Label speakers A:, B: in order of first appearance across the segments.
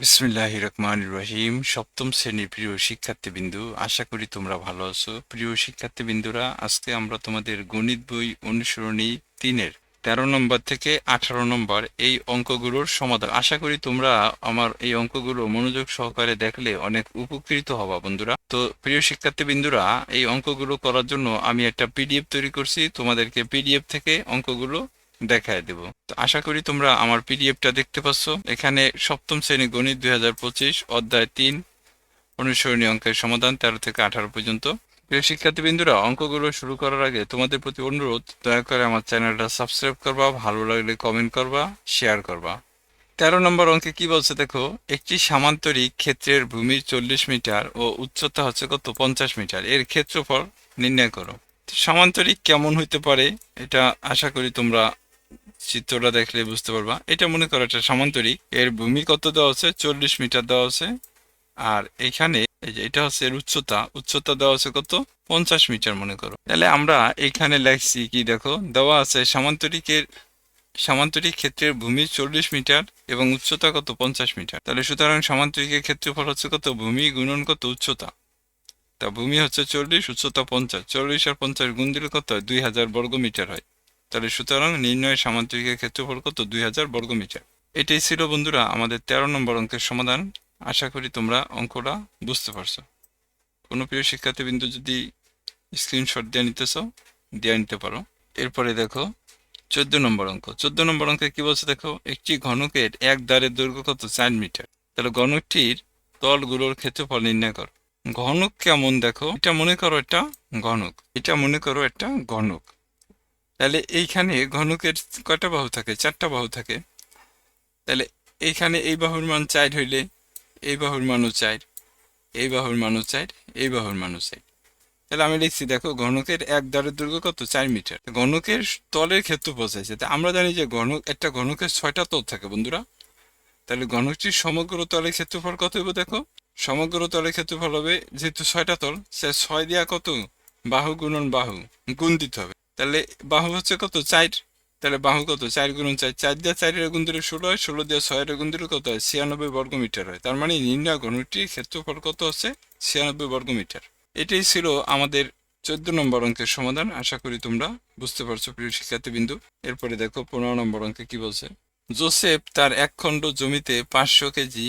A: বিসমিল্লাহ রহমান রহিম সপ্তম শ্রেণির প্রিয় শিক্ষার্থীবৃন্দু, আশা করি তোমরা ভালো আছো। প্রিয় শিক্ষার্থীবৃন্দুরা, আজকে আমরা তোমাদের গণিত বই অনুসরণী তিনের তেরো নম্বর থেকে আঠারো নম্বর এই অঙ্কগুলোর সমাধান। আশা করি তোমরা আমার এই অঙ্কগুলো মনোযোগ সহকারে দেখলে অনেক উপকৃত হবা বন্ধুরা। তো প্রিয় শিক্ষার্থীবৃন্দুরা, এই অঙ্কগুলো করার জন্য আমি একটা পিডিএফ তৈরি করছি। তোমাদেরকে পিডিএফ থেকে অঙ্কগুলো দেখায় দেব। তো আশা করি তোমরা আমার পিডিএফটা দেখতে পাচ্ছ। এখানে সপ্তম শ্রেণি গণিত দুই হাজার পঁচিশ, অধ্যায় তিন অনুসরণী অঙ্কের সমাধান তেরো থেকে আঠারো পর্যন্ত। প্রিয় শিক্ষার্থীবৃন্দুরা, অঙ্কগুলো শুরু করার আগে তোমাদের প্রতি অনুরোধ, দয়া করে আমার চ্যানেলটা সাবস্ক্রাইব করবা, ভালো লাগলে কমেন্ট করবা শেয়ার করবা। তেরো নম্বর অঙ্কে কি বলছে দেখো, একটি সামান্তরিক ক্ষেত্রের ভূমির চল্লিশ মিটার ও উচ্চতা হচ্ছে কত? পঞ্চাশ মিটার। এর ক্ষেত্রফল নির্ণয় করো। সামান্তরিক কেমন হইতে পারে? এটা আশা করি তোমরা চিত্রটা দেখলে বুঝতে পারবা। এটা মনে করো একটা সামান্তরিক। এর ভূমি কত দেওয়া আছে চল্লিশ মিটার দেওয়া আছে আর এখানে এই যে এটা হচ্ছে এর উচ্চতা। উচ্চতা দেওয়া আছে কত? পঞ্চাশ মিটার মনে করো। তাহলে আমরা এখানে লেখছি কি দেখো? দেওয়া আছে সামান্তরিকের, সামান্তরিক ক্ষেত্রের ভূমি চল্লিশ মিটার এবং উচ্চতা কত? পঞ্চাশ মিটার। তাহলে সুতরাং সামান্তরিকের ক্ষেত্রফল হচ্ছে কত? ভূমি গুণন কত? উচ্চতা। তা ভূমি হচ্ছে চল্লিশ, উচ্চতা পঞ্চাশ। চল্লিশ আর পঞ্চাশ গুণ দিলে কত হয়? দুই হাজার বর্গ মিটার হয়। তাহলে সুতরাং নির্ণয় সামান্তরিকের ক্ষেত্রফল কত দুই হাজার বর্গ মিটার এটাই ছিল বন্ধুরা আমাদের তেরো নম্বর অঙ্কের সমাধান। আশা করি তোমরা অঙ্কটা বুঝতে পারছ। কোনো প্রিয় শিক্ষার্থীবৃন্দ যদি স্ক্রিনশট দিয়ে নিতে চাও, দিয়ে নিতে পারো। এরপরে দেখো, চোদ্দ নম্বর অঙ্ক। চোদ্দ নম্বর অঙ্কে কি বলছে দেখো, একটি ঘনকের এক দ্বারের দৈর্ঘ্য কত? চার মিটার। তাহলে ঘনকটির তলগুলোর ক্ষেত্রফল নির্ণয় করো। ঘনক কেমন দেখো? এটা মনে করো একটা ঘনক। এটা মনে করো একটা ঘনক। তাহলে এইখানে ঘনকের কয়টা বাহু থাকে? চারটা বাহু থাকে। তাহলে এইখানে এই বাহুর মান চার হইলে এই বাহুর মানও চার, এই বাহুর মানও চার, এই বাহুর মানও চার। তাহলে আমি লিখছি, দেখো, ঘনকের এক দ্বারের দৈর্ঘ্য কত? চার মিটার। ঘনকের তলের ক্ষেত্র চাইছে তা আমরা জানি যে ঘনক একটা ঘনকের ছয়টা তল থাকে বন্ধুরা। তাহলে ঘনকটির সমগ্র তলের ক্ষেত্রফল কত হবে দেখো? সমগ্র তলের ক্ষেত্রফল হবে যেহেতু ছয়টা তল, সে ছয় দিয়া কত? বাহু গুণন বাহু গুণ দিতে হবে। তাহলে বাহু হচ্ছে কত? চার। তাহলে বাহু কত? চার গুণ চার। চার দিয়ে চারের গুণ দিলে ষোলো হয়। ষোলো দিয়ে ছয়ের গুণ দিলে কত হয়? ছিয়ানব্বই বর্গ মিটার হয়। তার মানে নির্ণয় ঘনটির ক্ষেত্রফল কত হচ্ছে? ছিয়ানব্বই বর্গ মিটার এটাই ছিল আমাদের চোদ্দ নম্বর অঙ্কের সমাধান। আশা করি তোমরা বুঝতে পারছ, প্রিয় শিক্ষার্থীবৃন্দু। এরপরে দেখো পনেরো নম্বর অঙ্কে কি বলছে? জোসেফ তার এক খণ্ড জমিতে পাঁচশো কেজি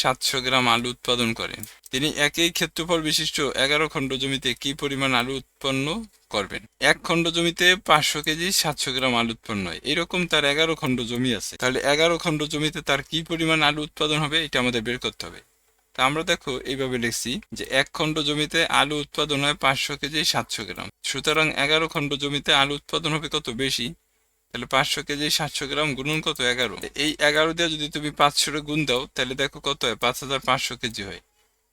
A: সাতশো গ্রাম আলু উৎপাদন করেন। তিনি একই ক্ষেত্রফল বিশিষ্ট এগারো খণ্ড জমিতে কি পরিমাণ আলু উৎপন্ন করবেন? এক খণ্ড জমিতে পাঁচশো কেজি, সাতশো গ্রাম আলু উৎপন্ন। হয় এরকম তার এগারো খণ্ড জমি আছে। তাহলে এগারো খণ্ড জমিতে তার কি পরিমাণ আলু উৎপাদন হবে, এটা আমাদের বের করতে হবে। তা আমরা দেখো, এইভাবে লিখছি যে এক খণ্ড জমিতে আলু উৎপাদন হয় পাঁচশো কেজি, সাতশো গ্রাম। সুতরাং এগারো খণ্ড জমিতে আলু উৎপাদন হবে কত? বেশি। তাহলে পাঁচশো কেজি সাতশো গ্রাম গুণন কত? এগারো। এই এগারো দিয়ে যদি তুমি পাঁচশো গুণ দাও, তাহলে দেখো কত হয়? পাঁচ হাজার পাঁচশো কেজি হয়।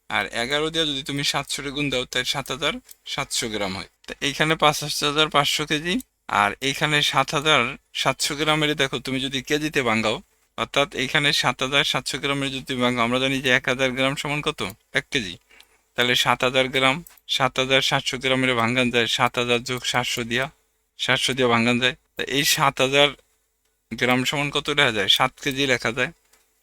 A: আর এগারো দিয়ে যদি তুমি সাতশো গুণ দাও, তাহলে সাত হাজার সাতশো গ্রাম হয়। তা এইখানে পাঁচ হাজার পাঁচশো কেজি, আর এইখানে সাত হাজার সাতশো গ্রামের দেখো, তুমি যদি কেজিতে ভাঙ্গাও অর্থাৎ এইখানে সাত হাজার সাতশো গ্রামের যদি ভাঙ্গাও আমরা জানি যে এক হাজার গ্রাম সমান কত? এক কেজি। তাহলে সাত হাজার গ্রাম, সাত হাজার সাতশো গ্রামের ভাঙ্গান যায়, সাত হাজার যোগ সাতশো দিয়া, সাতশো দিয়ে ভাঙ্গান যায় এই সাত হাজার গ্রাম সমান কত লেখা যায়? সাত কেজি লেখা যায়।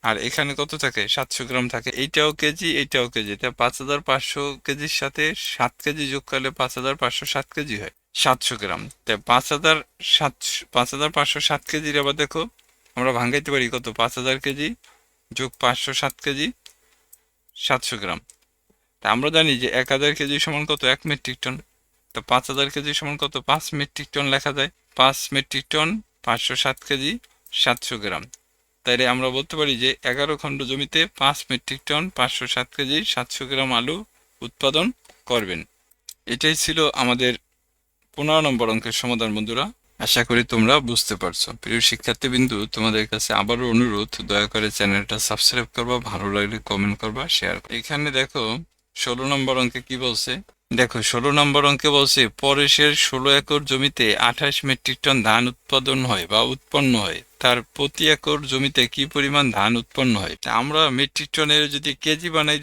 A: আর এখানে কত থাকে? সাতশো গ্রাম থাকে। এইটাও কেজি এইটাও কেজি। তা পাঁচ হাজার পাঁচশো কেজির সাথে সাত কেজি যোগ করলে পাঁচ হাজার পাঁচশো সাত কেজি হয়। সাতশো গ্রাম। তাই পাঁচ হাজার সাতশো, পাঁচ হাজার পাঁচশো সাত কেজির আবার দেখো, আমরা ভাঙ্গাইতে পারি কত? পাঁচ হাজার কেজি যোগ পাঁচশো সাত কেজি, সাতশো গ্রাম। তা আমরা জানি যে এক হাজার কেজি সমান কত? এক মেট্রিক টন। তো পাঁচ হাজার কেজি সমান কত? পাঁচ মেট্রিক টন লেখা যায়। পাঁচ মেট্রিক টন পাঁচশো সাত কেজি সাতশো গ্রাম। তাইলে আমরা বলতে পারি যে এগারো খণ্ড জমিতে পাঁচ মেট্রিক টন পাঁচশো সাত কেজি সাতশো গ্রাম আলু উৎপাদন করবেন। এটাই ছিল আমাদের পনেরো নম্বর অঙ্কের সমাধান, বন্ধুরা। আশা করি তোমরা বুঝতে পারছ। প্রিয় শিক্ষার্থীবৃন্দু, তোমাদের কাছে আবারও অনুরোধ, দয়া করে চ্যানেলটা সাবস্ক্রাইব করবা, ভালো লাগলে কমেন্ট করবা, শেয়ার এখানে দেখো, ষোলো নম্বর অঙ্কে কি বলছে? দেখো ষোলো নম্বর অঙ্কে বলছে পরেশের ষোলো একর জমিতে আঠাশ মেট্রিক টন ধান উৎপাদন হয় বা উৎপন্ন হয়। তার প্রতি একর জমিতে কি পরিমাণ ধান উৎপন্ন হয়? আমরা মেট্রিক টনের যদি কেজি বানাই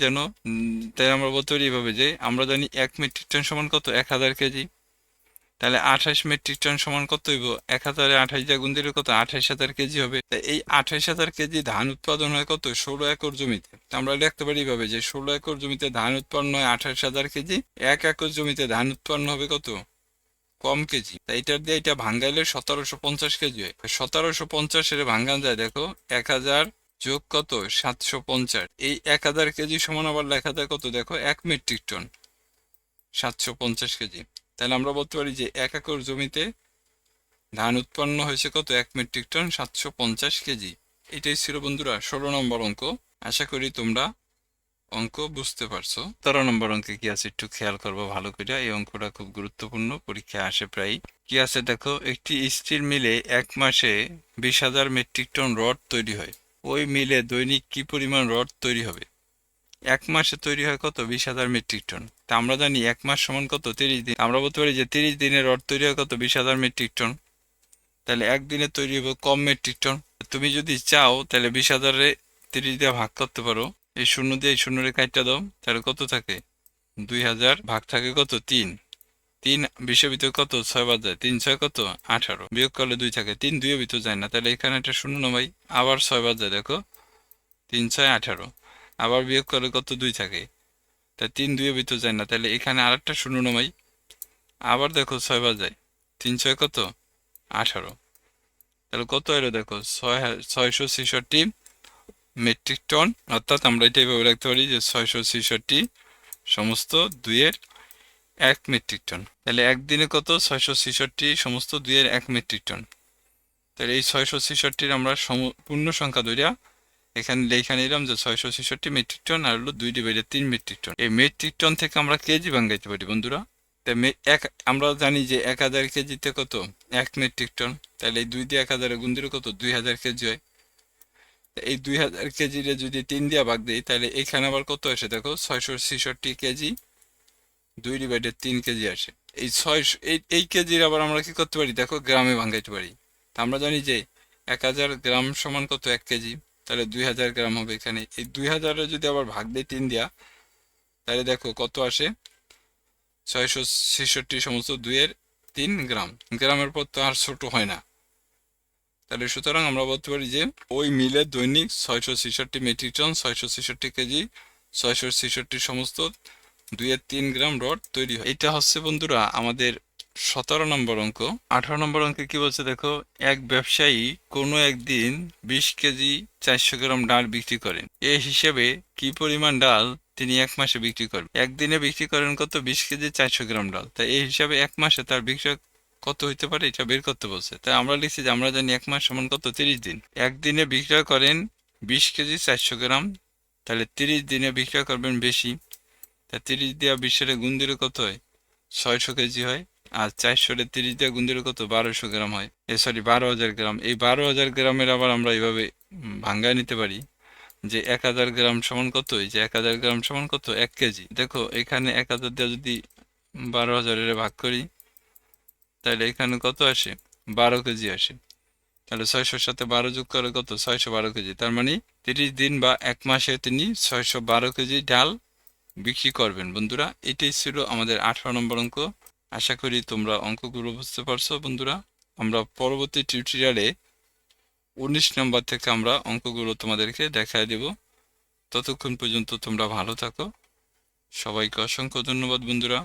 A: উম, তাই আমরা বলতে পারি এভাবে যে আমরা জানি এক মেট্রিক টন সমান কত? এক হাজার কেজি। তাহলে আঠাশ মেট্রিক টন সমান কত হইব? এক হাজারে আঠাশ দিয়ে গুণ কত? আঠাশ হাজার কেজি হবে। তা এই আঠাশ হাজার কেজি ধান উৎপাদন হয় কত? ষোলো একর জমিতে। আমরা লিখতে পারি এইভাবে যে ষোলো একর জমিতে ধান উৎপন্ন হয় আঠাশ হাজার কেজি, এক একর জমিতে ধান উৎপন্ন হবে কত? কম কেজি। তা এটার দিয়ে এটা ভাঙ্গাইলে সতেরোশো পঞ্চাশ কেজি হয়। সতেরোশো পঞ্চাশের ভাঙ্গান যায়, দেখো, এক হাজার যোগ কত? সাতশো পঞ্চাশ। এই এক হাজার কেজি সমান আবার লেখা যায় কত? দেখো, এক মেট্রিক টন। সাতশো পঞ্চাশ কেজি। তাহলে আমরা বলতে পারি যে এক একর জমিতে ধান উৎপন্ন হয়েছে কত? এক মেট্রিক টন, সাতশো পঞ্চাশ কেজি। এটাই ছিল বন্ধুরা ষোলো নম্বর অঙ্ক। আশা করি তোমরা অঙ্ক বুঝতে পারছ। তেরো নম্বর অঙ্কে কি আছে একটু খেয়াল করব ভালো করে। এই অঙ্কটা খুব গুরুত্বপূর্ণ পরীক্ষায় আসে প্রায়। কি আছে দেখো? একটি স্টিল মিলে এক মাসে বিশ হাজার মেট্রিক টন রড তৈরি হয়। ওই মিলে দৈনিক কি পরিমাণ রড তৈরি হবে? এক মাসে তৈরি হয় কত? বিশ হাজার মেট্রিক টন। তা আমরা জানি এক মাস সমান কত? তিরিশ দিন। আমরা বলতে পারি যে তিরিশ দিনের রড তৈরি হয় কত? বিশ হাজার মেট্রিক টন। তাহলে একদিনে তৈরি হবে কম মেট্রিক টন। তুমি যদি চাও, তাহলে বিশ হাজারে তিরিশ দিয়ে ভাগ করতে পারো। এই শূন্য দিয়ে এই শূন্য রেখাটা দাও। তাহলে কত থাকে? দুই হাজার ভাগ থাকে কত? তিন। তিন বিশের ভিতরে কত? ছয় বাদ যায়। তিন ছয় কত? আঠারো। বিয়োগ করলে দুই থাকে। তিন দুইয়ের ভিতর যায় না। তাহলে এখানে একটা শূন্য নামাই আবার ছয় বাদ যায়, দেখো। তিন ছয় আঠারো। আবার বিয়োগ করলে কত? দুই থাকে। তা তিন দুইয়ের ভিতর যায় না। তাহলে এখানে আরেকটা শূন্য নামাই। আবার দেখো ছয় যায়। তিন ছয় কত? আঠারো। তাহলে কত এলো দেখো? ছয় ছয়শো ছেষট্টি মেট্রিক টন। অর্থাৎ আমরা এটা এইভাবে রাখতে পারি যে ছয়শো ছেষট্টি সমস্ত দুইয়ের এক মেট্রিক টন। তাহলে একদিনে কত? ছয়শো ছেষট্টি সমস্ত দুইয়ের এক মেট্রিক টন। তাহলে এই ছয়শো ছেষট্টির আমরা পূর্ণ সংখ্যা ধরিয়া এখানে লেখা নিলাম যে ছয়শো ছেষট্টি মেট্রিক টন আর হলো দুই ডিভাইডে তিন মেট্রিক টন এই মেট্রিক টন থেকে আমরা কেজি ভাঙ্গাইতে পারি বন্ধুরা। এক আমরা জানি যে এক হাজার কেজিতে কত? এক মেট্রিক টন তাহলে এই দুই দিয়ে এক হাজারে গুণ দিলে কত? দুই হাজার কেজি হয়। এই দুই হাজার কেজিরে যদি তিন দিয়া ভাগ দিই, তাহলে এখানে আবার কত আসে? দেখো, ছয়শো ছেষট্টি কেজি, দুই ডিভাইডে তিন কেজি আসে। এই ছয়শো এই এই কেজির আবার আমরা কি করতে পারি? দেখো, গ্রামে ভাঙাইতে পারি। তা আমরা জানি যে এক হাজার গ্রাম সমান কত? এক কেজি। তাহলে দুই হাজার গ্রাম হবে এখানে। এই দুই হাজারে যদি আবার ভাগ দিই তিন দিয়া, তাহলে দেখো কত আসে? ছয়শো ছেষট্টি সমস্ত দুইয়ের তিন গ্রাম। গ্রামের পর তো আর ছোট হয় না। তাহলে সুতরাং আমরা বলতে পারি যে, ওই মিলে দৈনিক ছয়শো ছেষট্টি মেট্রিক টন, ছয়শো ছেষট্টি কেজি, ছয়শো ছেষট্টি সমস্ত দুইয়ের তিন গ্রাম রড তৈরি হয়। এটা হচ্ছে বন্ধুরা আমাদের সতেরো নম্বর অঙ্ক। আঠারো নম্বর অঙ্কে কি বলছে দেখো, এক ব্যবসায়ী কোনো একদিন বিশ কেজি চারশো গ্রাম ডাল বিক্রি করেন। এ হিসেবে কি পরিমাণ ডাল তিনি এক মাসে বিক্রি করবেন? একদিনে বিক্রি করেন কত? বিশ কেজি চারশো গ্রাম ডাল। তাই এই হিসাবে এক মাসে তার বিক্রয় কত হইতে পারে এটা বের করতে বলছে। তাই আমরা লিখছি যে আমরা জানি এক মাস সমান কত? তিরিশ দিন। একদিনে বিক্রয় করেন বিশ কেজি চারশো গ্রাম, তাহলে তিরিশ দিনে বিক্রয় করবেন বেশি। তা তিরিশ দেওয়া বিশের গুণ দিলে কত হয়? ছয়শো কেজি হয়। আর চারশোরে তিরিশ দেওয়া গুণ দিলে কত? বারোশো গ্রাম হয়। এ সরি বারো হাজার গ্রাম। এই বারো হাজার গ্রামের আবার আমরা এইভাবে ভাঙ্গায় নিতে পারি যে এক হাজার গ্রাম সমান কত? যে এক হাজার গ্রাম সমান কত? এক কেজি। দেখো, এখানে এক হাজার দিয়ে যদি বারো হাজারের ভাগ করি, তাহলে এখানে কত আসে? বারো কেজি আসে। তাহলে ছয়শোর সাথে বারো যোগ করে কত? ছয়শো বারো কেজি। তার মানে তিরিশ দিন বা এক মাসে তিনি ছয়শো বারো কেজি ডাল বিক্রি করবেন। বন্ধুরা, এটাই ছিল আমাদের আঠারো নম্বর অঙ্ক। আশা করি তোমরা অঙ্কগুলো বুঝতে পারছ, বন্ধুরা। আমরা পরবর্তী টিউটোরিয়ালে উনিশ নম্বর থেকে আমরা অঙ্কগুলো তোমাদেরকে দেখায় দেব। ততক্ষণ পর্যন্ত তোমরা ভালো থাকো। সবাইকে অসংখ্য ধন্যবাদ, বন্ধুরা।